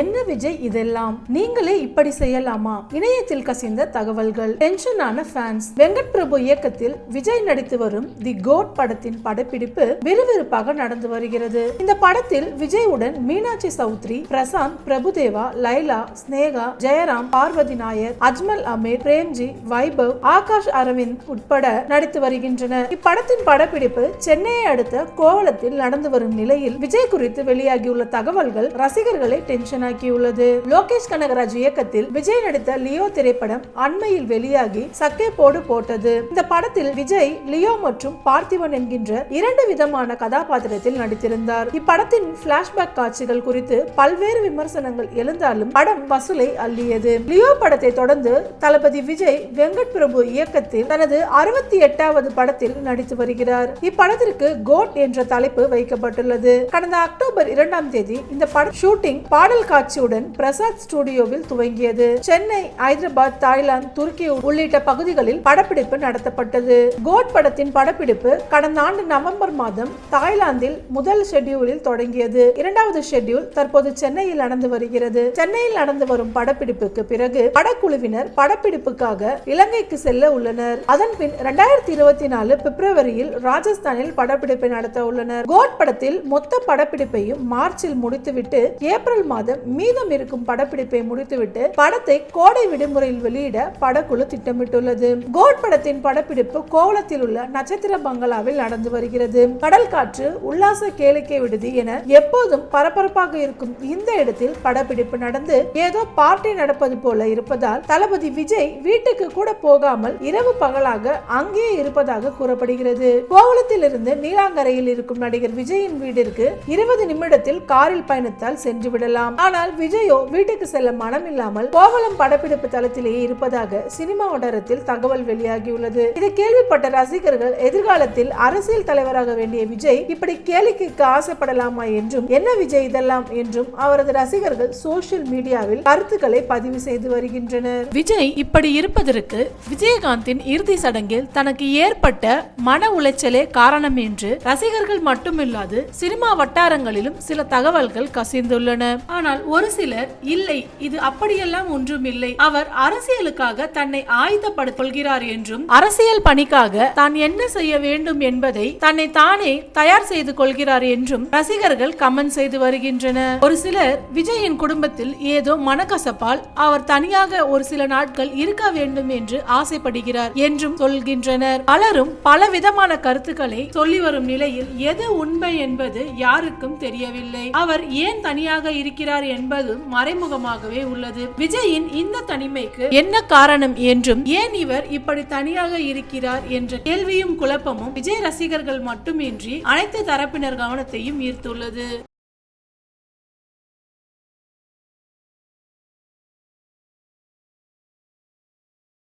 என்ன விஜய் இதெல்லாம்? நீங்களே இப்படி செய்யலாமா? இணையத்தில் கசிந்த தகவல்கள். டென்ஷனான ஃபேன்ஸ் வெங்கட் பிரபு இயக்கத்தில் விஜய் நடித்து வரும் தி கோட் படத்தின் படப்பிடிப்பு விறுவிறுப்பாக நடந்து வருகிறது. இந்த படத்தில் விஜயுடன் மீனாட்சி சௌத்ரி பிரசாந்த் பிரபுதேவா லைலா ஸ்னேகா ஜெயராம் பார்வதி நாயர் அஜ்மல் அமீர் பிரேம்ஜி வைபவ் ஆகாஷ் அரவிந்த் உட்பட நடித்து வருகின்றனர். இப்படத்தின் படப்பிடிப்பு சென்னையை அடுத்த கோவளத்தில் நடந்து வரும் நிலையில் விஜய் குறித்து வெளியாகியுள்ள தகவல்கள் ரசிகர்களை டென்ஷன் ஆக்கியுள்ளது லோகேஷ் கனகராஜ் இயக்கத்தில் விஜய் நடித்த லியோ திரைப்படம் அண்மையில் வெளியாகி சக்கே போடு போட்டது. இந்த படத்தில் விஜய் லியோ மற்றும் பார்த்திவன் என்கின்ற இரண்டு விதமான கதாபாத்திரத்தில் நடித்திருந்தார். இப்படத்தின் பிளாஷ்பேக் காட்சிகள் குறித்து பல்வேறு விமர்சனங்கள் எழுந்தாலும் படம் வசூலை அள்ளியது. லியோ படத்தை தொடர்ந்து தளபதி விஜய் வெங்கட் பிரபு இயக்கத்தில் தனது அறுபத்தி எட்டாவது படத்தில் நடித்து வருகிறார். இப்படத்திற்கு கோட் என்ற தலைப்பு வைக்கப்பட்டுள்ளது. கடந்த அக்டோபர் இரண்டாம் தேதி இந்த படம் ஷூட்டிங் பாடல் காட்சியுடன் பிரசாத் ஸ்டுடியோவில் துவங்கியது. சென்னை ஹைதராபாத் தாய்லாந்து துருக்கி உள்ளிட்ட பகுதிகளில் படப்பிடிப்பு நடத்தப்பட்டது. கோட் படத்தின் படப்பிடிப்பு கடந்த ஆண்டு நவம்பர் மாதம் தாய்லாந்தில் முதல் ஷெட்யூலில் தொடங்கியது. இரண்டாவது ஷெட்யூல் தற்போது சென்னையில் நடந்து வருகிறது. சென்னையில் நடந்து வரும் படப்பிடிப்புக்கு பிறகு படக்குழுவினர் படப்பிடிப்புக்காக இலங்கைக்கு செல்ல உள்ளனர். அதன் பின் இரண்டாயிரத்தி இருபத்தி நாலு பிப்ரவரியில் ராஜஸ்தானில் படப்பிடிப்பை நடத்த உள்ளனர். கோட் படத்தில் மொத்த படப்பிடிப்பையும் மார்ச்சில் முடித்துவிட்டு ஏப்ரல் மாதம் மீதம் இருக்கும் படப்பிடிப்பை முடித்துவிட்டு படத்தை கோடை விடுமுறையில் வெளியிட படக்குழு திட்டமிட்டுள்ளது. கோட் படத்தின் படப்பிடிப்பு கோவளத்தில் உள்ள நட்சத்திர பங்களாவில் நடந்து வருகிறது. கடல் காற்று உல்லாச கேளிக்கை விடுதி என எப்போதும் பரபரப்பாக இருக்கும் இந்த இடத்தில் படப்பிடிப்பு நடந்து ஏதோ பார்ட்டி நடப்பது போல இருப்பதால் தளபதி விஜய் வீட்டுக்கு கூட போகாமல் இரவு பகலாக அங்கேயே இருப்பதாக கூறப்படுகிறது. கோவளத்தில் இருந்து நீலாங்கரையில் இருக்கும் நடிகர் விஜயின் வீட்டிற்கு இருபது நிமிடத்தில் காரில் பயணத்தால் சென்று விடலாம். ஆனால் விஜயோ வீட்டுக்கு செல்ல மனமில்லாமல் கோவலம் படப்பிடிப்பு தளத்திலேயே இருப்பதாக சினிமா வட்டாரத்தில் தகவல் வெளியாகியுள்ளது. இதை கேள்விப்பட்ட ரசிகர்கள் எதிர்காலத்தில் அரசியல் தலைவராக வேண்டிய விஜய் இப்படி கேளிக்கைக்கு ஆசைப்படலாமா என்றும் என்ன விஜய் இதெல்லாம் என்றும் அவரது ரசிகர்கள் சோசியல் மீடியாவில் கருத்துக்களை பதிவு செய்து வருகின்றனர். விஜய் இப்படி இருப்பதற்கு விஜயகாந்தின் இறுதி சடங்கில் தனக்கு ஏற்பட்ட மன உளைச்சலே காரணம் என்று ரசிகர்கள் மட்டுமில்லாது சினிமா வட்டாரங்களிலும் சில தகவல்கள் கசிந்துள்ளன. ஆனால் ஒரு சிலர் இல்லை இது அப்படியெல்லாம் ஒன்றும் இல்லை அவர் அரசியலுக்காக தன்னை ஆயுதப்படுத்திக் கொள்கிறார் என்றும் அரசியல் பணிக்காக தான் என்ன செய்ய வேண்டும் என்பதை தன்னை தானே தயார் செய்து கொள்கிறார் என்றும் ரசிகர்கள் கமெண்ட் செய்து வருகின்றனர். ஒரு சிலர் விஜயின் குடும்பத்தில் ஏதோ மனக்கசப்பால் அவர் தனியாக ஒரு சில நாட்கள் இருக்க வேண்டும் என்று ஆசைப்படுகிறார் என்றும் சொல்கின்றனர். பலரும் பல விதமான கருத்துக்களை சொல்லி வரும் நிலையில் எது உண்மை என்பது யாருக்கும் தெரியவில்லை. அவர் ஏன் தனியாக இருக்கிறார் இருக்கிறார் என்பதும் மறைமுகமாகவே உள்ளது. விஜயின் இந்த தனிமைக்கு என்ன காரணம் என்றும் ஏன் இவர் இப்படி தனியாக இருக்கிறார் என்ற கேள்வியும் குழப்பமும் விஜய் ரசிகர்கள் மட்டுமின்றி அனைத்து தரப்பினர் கவனத்தையும் ஈர்த்துள்ளது.